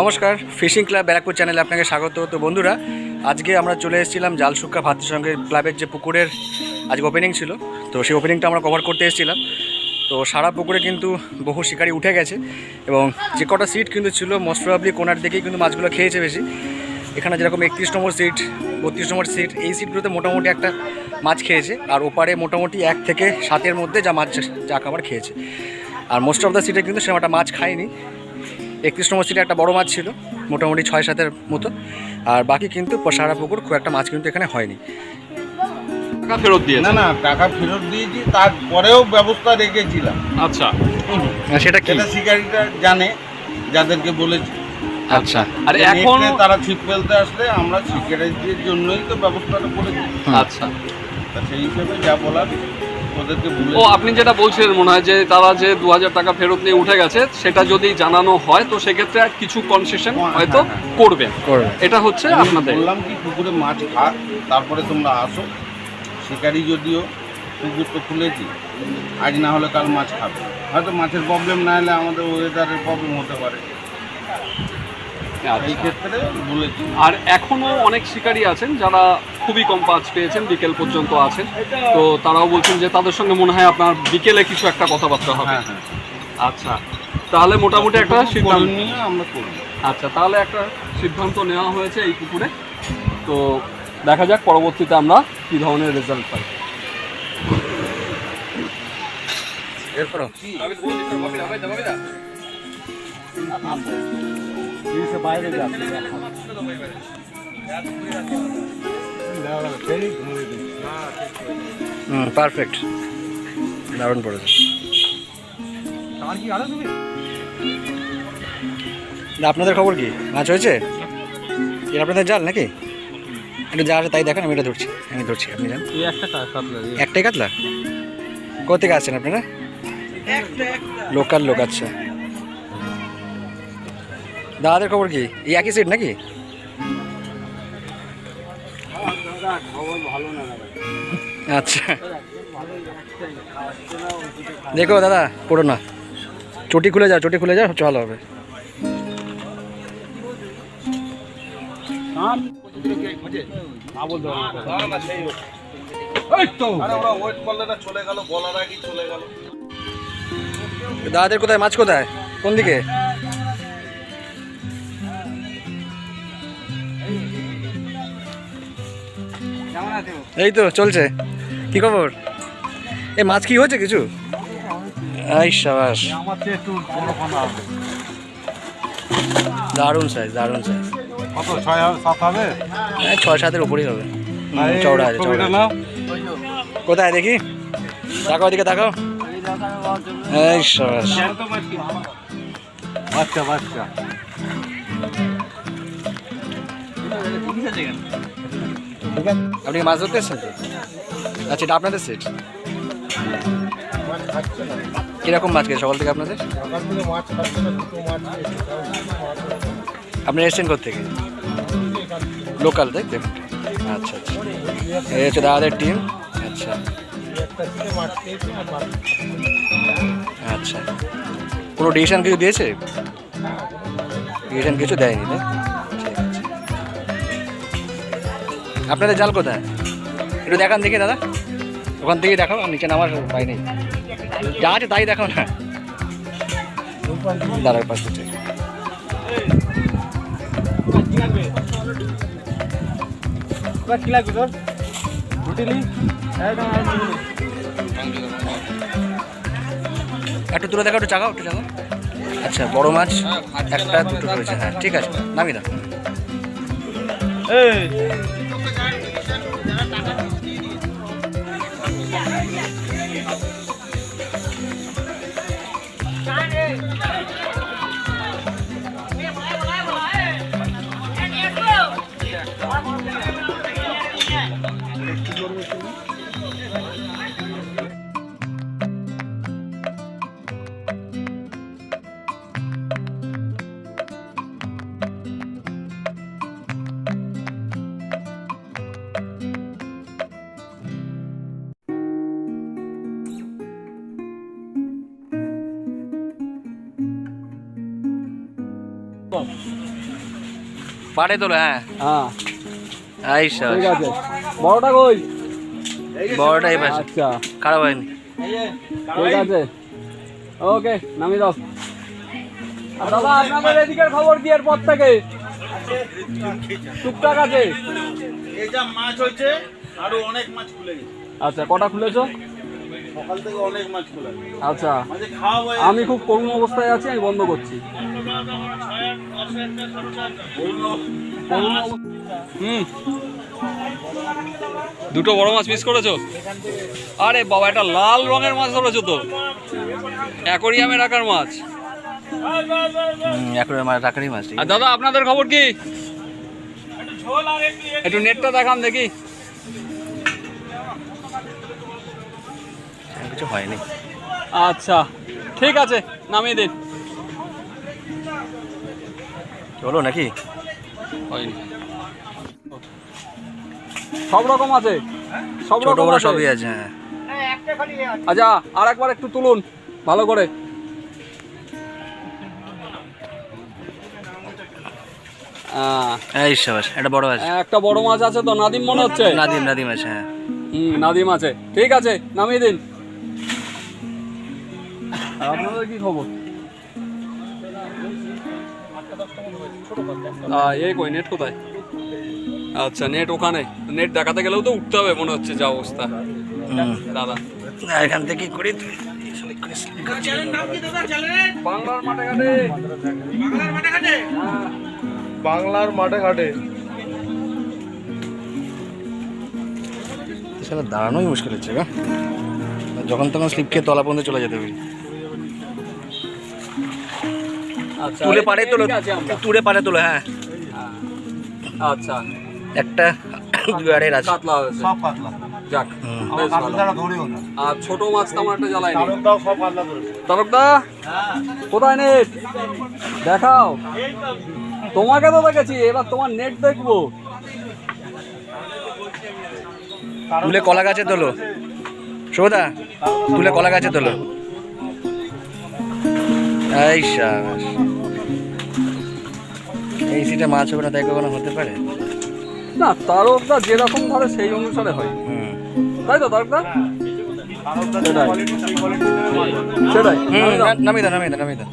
নমস্কার, fishing club Barrackpore চ্যানেলে আপনাকে স্বাগত। তো বন্ধুরা, আজকে আমরা চলে এসেছিলাম জালসুক্কা ভাতৃসংঘের ক্লাবের যে পুকুরের আজকে ওপেনিং ছিল, তো সেই ওপেনিংটা আমরা কভার করতে এসেছিলাম। তো সারা পুকুরে কিন্তু বহু শিকারি উঠে গেছে এবং যে কটা সিট কিন্তু ছিল মোস্ট প্রবাবলি কোনার দিকেই কিন্তু মাছগুলো খেয়েছে বেশি। এখানে যেরকম একত্রিশ নম্বর সিট বত্রিশ নম্বর সিট এই সিটগুলোতে মোটামুটি একটা মাছ খেয়েছে। আর ওপারে মোটামুটি এক থেকে সাতের মধ্যে যা মাছ যা খাবার খেয়েছে। আর মোস্ট অফ দ্য সিটে কিন্তু সেরকম একটা মাছ খায়নি। একত্রিশ নম্বর সিটে একটা বড় মাছ ছিল মোটামুটি ছয় সাতের মতো। আর বাকি কিন্তু সারা পুকুর খুব একটা মাছ কিন্তু এখানে হয়নি। টাকা ফেরত দিয়েছে? না না টাকা ফেরত দিয়েছি তারপরেও ব্যবস্থা রেখেছিলাম। আচ্ছা। সেটা কি? সেটা শিকারিটা জানে যাদেরকে বলেছি। আচ্ছা। আর এখন তারা ছিপ ফেলতে আসলে আমরা শিকারিদের জন্যই তো ব্যবস্থাটা করেছি। আচ্ছা। তা সেই হিসেবে যা বলার ওদেরকে ও আপনি যেটা বলছিলেন মনে হয় যে তারা যে দু হাজার টাকা ফেরত নিয়ে উঠে গেছে সেটা যদি জানানো হয় তো সেক্ষেত্রে কিছু কনসেশন হ্যাঁ, হয়তো হ্যাঁ, হ্যাঁ। করবেন। করবে এটা হচ্ছে আপনাদের। বললাম কি পুকুরে মাছ খাক তারপরে তোমরা আসো। শিকারি যদিও পুকুর তো খুলেছি। আজ না হলে কাল মাছ খাবে। হয়তো মাছের প্রবলেম না হলে আমাদের ওয়েদারের প্রবলেম হতে পারে। এই। ক্ষেত্রে আর এখনও অনেক শিকারী আছেন যারা খুবই কম মাছ পেয়েছেন বিকেল পর্যন্ত আছেন। তো তারাও বলছেন যে তাদের সঙ্গে মনে হয় আপনার বিকেলে কিছু একটা কথাবার্তা হবে। হ্যাঁ হ্যাঁ। আচ্ছা তাহলে মোটামুটি একটা সিদ্ধান্ত নিয়ে আমরা করব আচ্ছা তাহলে একটা সিদ্ধান্ত নেওয়া হয়েছে এই পুকুরে। তো দেখা যাক পরবর্তীতে আমরা কী ধরনের রেজাল্ট পাই। এরপরও হুম পারফেক্ট দারুণ পড়েছে। না, আপনাদের খবর কি? মাছ হয়েছে? এটা আপনাদের জাল নাকি? একটু যা আছে তাই দেখেন আমি এটা ধরছি আমি ধরছি আপনি যান। একটাই কাতলা? কোথেকে আসছেন আপনারা? লোকাল লোক আচ্ছা। দাদাদের খবর কি? এই একই সিট নাকি? আচ্ছা। দেখো দাদা, পড়ো না। চটি খুলে যাও, চটি খুলে যাও ভালো হবে। দাদাদের কোথায়? মাছ কোথায়? কোন দিকে? এই তো চলছে। কি খবর? এই মাছ কি হয়েছে কিছু? এই সাবাস। দারুণ সাইজ দারুণ সাইজ কত ছয় সাত হবে? হ্যাঁ ছয় সাতের উপরেই হবে। চওড়া আছে চওড়া। কোথায় দেখি? দেখাও দিকে দেখাও এই সাবাস। বাচ্চা বাচ্চা। আপনি কি মাছ ধরতে এসেছেন? আচ্ছা এটা আপনাদের সেট কীরকম মাছ খেয়ে সকাল থেকে আপনাদের? আপনি এসেছেন থেকে লোকাল তাই তো? আচ্ছা আচ্ছা। এই হচ্ছে দাদাদের টিম আচ্ছা। আচ্ছা। কোনো ডিসিশন কিছু দিয়েছে? ডিসিশন কিছু দেয়নি, তাই? আপনাদের জাল কোথায়? একটু দেখান দেখি দাদা। ওখান থেকেই দেখাও আর নিচে নামার পাই নেই। যা আছে তাই দেখাও না। দাদার পাশে ঠিক। একটু তুলে দেখাও একটু চাগাও একটু চাগাও। আচ্ছা বড় মাছ একটা দুটো রয়েছে। হ্যাঁ ঠিক আছে নামিয়ে দাও। পাড়ে তোলো হ্যাঁ। হ্যাঁ। ঠিক আছে। বড়টা কই? বড়টা এই পাশে। আচ্ছা। খারাপ হয়নি। ঠিক আছে। ওকে নামিয়ে দাও। আর দাদা আপনাদের এদিকের খবর থেকে? টুকটাক আছে? এটা মাছ হচ্ছে আরও অনেক মাছ খুলে গেছে। আচ্ছা কটা খুলেছো? সকাল থেকে অনেক মাছ খুলে। আচ্ছা হয়ে আমি খুব করুণ অবস্থায় আছি আমি বন্ধ করছি। হুম। দুটো বড় মাছ মিস করেছ? আরে বাবা এটা লাল রঙের মাছ ধরেছো তো। অ্যাকোরিয়ামে রাখার মাছ। রাখারই মাছ আর দাদা আপনাদের খবর কি? একটু নেটটা দেখান দেখি। কিছু হয়নি। আচ্ছা ঠিক আছে নামিয়ে দিন। চলো নাকি? হয়নি। সব রকম আছে? সব রকম সবই আছে হ্যাঁ। আচ্ছা আর একবার একটু তুলুন ভালো করে। আহ, এই সাবাস এটা বড় আছে। একটা বড় মাছ আছে তো নাদিম মনে হচ্ছে? নাদিম নাদিম আছে হ্যাঁ। হুম নাদিম আছে। ঠিক আছে নামিয়ে দিন। আপনাদের কি খবর? এই কই নেট কোথায়? আচ্ছা নেট ওখানে। নেট দেখাতে গেলেও তো উঠতে হবে মনে হচ্ছে যা অবস্থা। দাদা। এখান থেকে করি বাংলার মাঠে ঘাটে। হ্যাঁ। বাংলার মাঠে ঘাটে। সেটা দাঁড়ানোই মুশকিল হচ্ছে গা। যখন তখন স্লিপ খেয়ে তলা পর্যন্ত চলে যেতে হবে। তুলে পারে তোলো তুলে পারে তোলো হ্যাঁ। আচ্ছা। একটা দুয়ারের আছে কাতলা হয়েছে। সব পাতলা যাক আর ছোট মাছ একটা তারকদা কোথায় নেট? দেখাও। তোমাকে তো দেখেছি এবার তোমার নেট দেখব। তুলে কলা গাছে তোলো। শোভদা তুলে কলা গাছে তোলো। এই সাবাস। এই সিটে মাছ হবে না তাই কখনো হতে পারে? না তারকদা যেরকম ধরে সেই অনুসারে হয়। তাই তো তারকদা? সেটাই। নামিয়ে। না- নামিয়ে দাও নামিয়ে দাও।